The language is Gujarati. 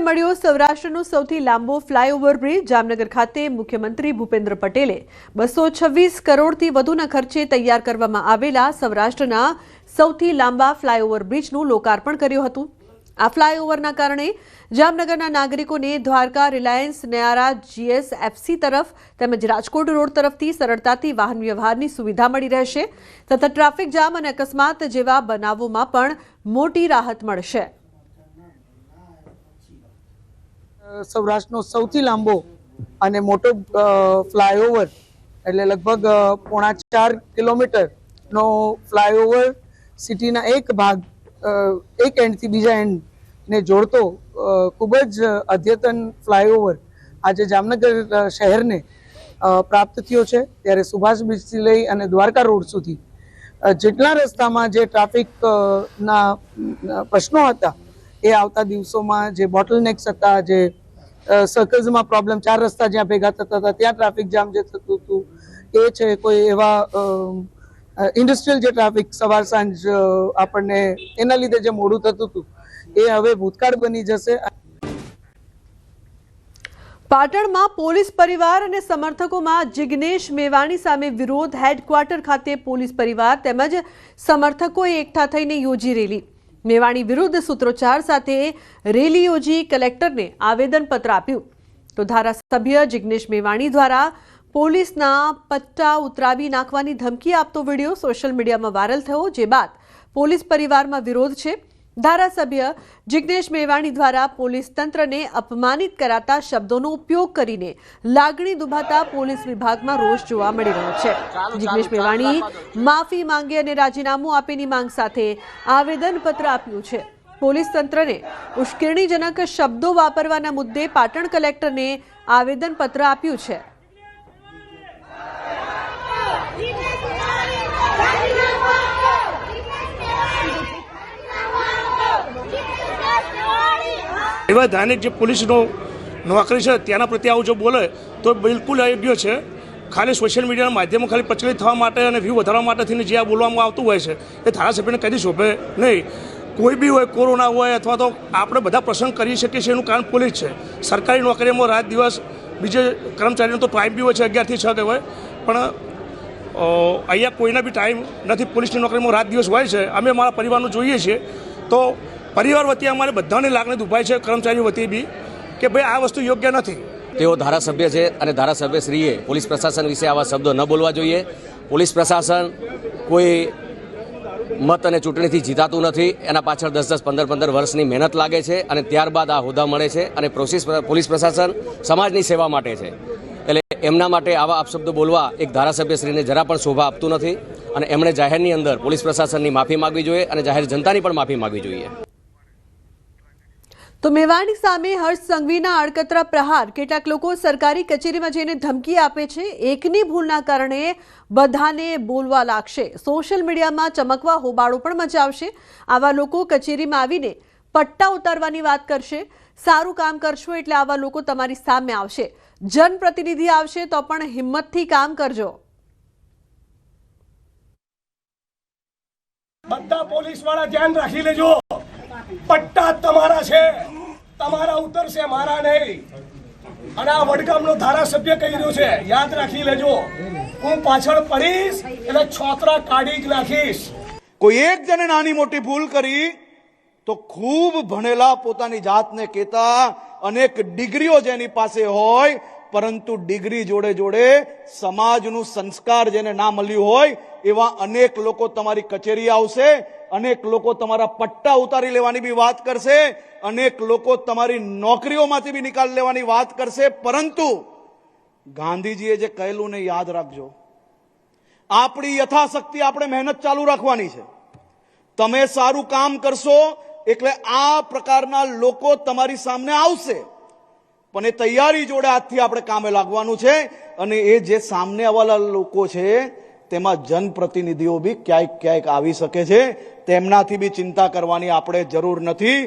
મળ્યો સૌરાષ્ટ્રનો સૌથી લાંબો ફ્લાયઓવર બ્રિજ જામનગર ખાતે મુખ્યમંત્રી ભૂપેન્દ્ર પટેલે બસો છવ્વીસ કરોડથી વધુના ખર્ચે તૈયાર કરવામાં આવેલા સૌરાષ્ટ્રના સૌથી લાંબા ફ્લાયઓવર બ્રિજનું લોકાર્પણ કર્યું હતું. આ ફ્લાયઓવરના કારણે જામનગરના નાગરિકોને દ્વારકા રિલાયન્સ, નયારા, જીએસએફસી તરફ તેમજ રાજકોટ રોડ તરફથી સરળતાથી વાહન વ્યવહારની સુવિધા મળી રહેશે. તથા ટ્રાફિક જામ અને અકસ્માત જેવા બનાવોમાં પણ મોટી રાહત મળશે. સૌરાષ્ટ્રનો સૌથી લાંબો અને મોટો ફ્લાયઓવર એટલે લગભગ પોણા ચાર કિલોમીટરનો ફ્લાયઓવર સિટીના એક ભાગ એક એન્ડથી બીજા એન્ડને જોડતો ખૂબ જ અદ્યતન ફ્લાયઓવર આજે જામનગર શહેરને પ્રાપ્ત થયો છે. ત્યારે સુભાષ બ્રિજથી લઈ અને દ્વારકા રોડ સુધી જેટલા રસ્તામાં જે ટ્રાફિક ના પ્રશ્નો હતા, એ આવતા દિવસોમાં જે બોટલનેક્સ હતા, જે સર્કલ્સમાં પ્રોબ્લેમ ચાર રસ્તા જ્યાં ભેગા થતા હતા, ત્યાં ટ્રાફિક જામ જે થતું હતું, એ છે કોઈ એવા ઇન્ડસ્ટ્રીયલ જે ટ્રાફિક સવાર સાંજ આપણને એના લીધે જે મોડું થતું હતું, એ હવે ભૂતકાળ બની જશે. પાટણમાં પોલીસ પરિવાર અને સમર્થકોમાં જિગ્નેશ મેવાણી સામે વિરોધ હેડક્વાર્ટર ખાતે પોલીસ પરિવાર તેમજ સમર્થકોએ એકઠા થઈને યોજી રેલી. મેવાણી વિરુદ્ધ સૂત્રોચ્ચાર સાથે રેલી યોજી કલેક્ટરને આવેદનપત્ર આપ્યું. તો ધારાસભ્ય જિગ્નેશ મેવાણી દ્વારા પોલીસના પટ્ટા ઉતરાવી નાખવાની ધમકી આપતો વીડિયો સોશિયલ મીડિયામાં વાયરલ થયો, જે બાદ પોલીસ પરિવારમાં વિરોધ છે. ધારાસભ્ય જિગ્નેશ મેવાણી દ્વારા પોલીસ તંત્રને અપમાનિત કરાતા શબ્દોનો ઉપયોગ કરીને લાગણી દુભાતા પોલીસ વિભાગમાં રોષ જોવા મળી રહ્યો છે. જિગ્નેશ મેવાણી માફી માંગે અને રાજીનામું આપીની માંગ સાથે આવેદનપત્ર આપ્યું છે. પોલીસ તંત્રને ઉશ્કેરણીજનક શબ્દો વાપરવાના મુદ્દે પાટણ કલેક્ટરને આવેદનપત્ર આપ્યું છે. એવા ધાર્મિક જે પોલીસનો નોકરી છે તેના પ્રત્યે આવું જો બોલે, તો બિલકુલ અયોગ્ય છે. ખાલી સોશિયલ મીડિયાના માધ્યમો ખાલી પ્રચલિત થવા માટે અને વ્યૂ વધારવા માટે થઈને જે આ બોલવામાં આવતું હોય છે, એ ધારાસભ્યને કદી શોભે નહીં. કોઈ બી હોય, કોરોના હોય અથવા તો આપણે બધા પ્રસંગ કરી શકીએ છીએ એનું કારણ પોલીસ છે. સરકારી નોકરીમાં રાત દિવસ બીજે કર્મચારીનો તો ટાઈમ બી હોય છે અગિયારથી છ કે હોય, પણ અહીંયા કોઈના બી ટાઈમ નથી. પોલીસની નોકરીમાં રાત દિવસ હોય છે. અમે અમારા પરિવારનું જોઈએ છીએ. તો પરિવાર વતી અમારે બધાની લાગણી દુભાઈ છે, કર્મચારીઓ વતી બી, કે ભાઈ આ વસ્તુ યોગ્ય નથી. તેઓ ધારાસભ્ય છે અને ધારાસભ્યશ્રીએ પોલીસ પ્રશાસન વિશે આવા શબ્દો ન બોલવા જોઈએ. પોલીસ પ્રશાસન કોઈ મત અને ચૂંટણીથી જીતાતું નથી. એના પાછળ દસ દસ પંદર પંદર વર્ષની મહેનત લાગે છે અને ત્યારબાદ આ હોદ્દા મળે છે અને પ્રોસેસ પોલીસ પ્રશાસન સમાજની સેવા માટે છે. એટલે એમના માટે આવા અપશબ્દો બોલવા એક ધારાસભ્યશ્રીને જરા પણ શોભા આપતું નથી અને એમણે જાહેરની અંદર પોલીસ પ્રશાસનની માફી માગવી જોઈએ અને જાહેર જનતાની પણ માફી માગવી જોઈએ. તો મેવાણી સામે હર્ષ સંઘવીના આડકતરા પ્રહાર કેટલાક લોકો સરકારી કચેરીમાં જઈને ધમકી આપે છે. એકની ભૂલના કારણે બધાને બોલવા લાગશે. સોશિયલ મીડિયામાં ચમકવા હોબાળો પણ મચાવશે. આવા લોકો કચેરીમાં આવીને પટ્ટા ઉતારવાની વાત કરશે. સારું કામ કરશો એટલે આવા લોકો તમારી સામે આવશે. જનપ્રતિનિધિ આવશે તો પણ હિંમતથી કામ કરજો. બધા પોલીસવાળા ધ્યાન રાખી લેજો. પટ્ટા તમારા છે. તમારા ઉતરશે મારા નહીં. અને આ વડગામનો ધારાસભ્ય કહી રહ્યો છે, યાદ રાખી લેજો. હું પાછળ પડીશ, એટલે છોતરા કાઢી જ નાખીશ. કોઈ એક જણે નાની મોટી ભૂલ કરી, તો ખૂબ ભણેલા પોતાની જાતને કહેતા અનેક ડિગ્રીઓ જેની પાસે હોય, પરંતુ ડિગ્રી જોડે જોડે સમાજનું સંસ્કાર જેને ના મળ્યું હોય, એવા અનેક લોકો તમારી કચેરી આવશે. અનેક લોકો તમારા પટ્ટા ઉતારી લેવાની બી વાત કરશે, અનેક લોકો તમારી નોકરીઓમાંથી બી નિકાલ લેવાની વાત કરશે, પરંતુ ગાંધીજીએ જે કહેલું ને યાદ રાખજો. આપણી યથાશક્તિ આપણે મહેનત ચાલુ રાખવાની છે. તમે સારું કામ કરશો એટલે આ પ્રકારના લોકો તમારી સામે આવશે. પણ એ તૈયારી જોડે આજથી આપણે કામે લાગવાનું છે અને એ જે સામને આવેલા લોકો છે, તેમાં જનપ્રતિનિધિઓ બી ક્યાંક ક્યાંક આવી શકે છે. તેમનાથી બી ચિંતા કરવાની આપણે જરૂર નથી.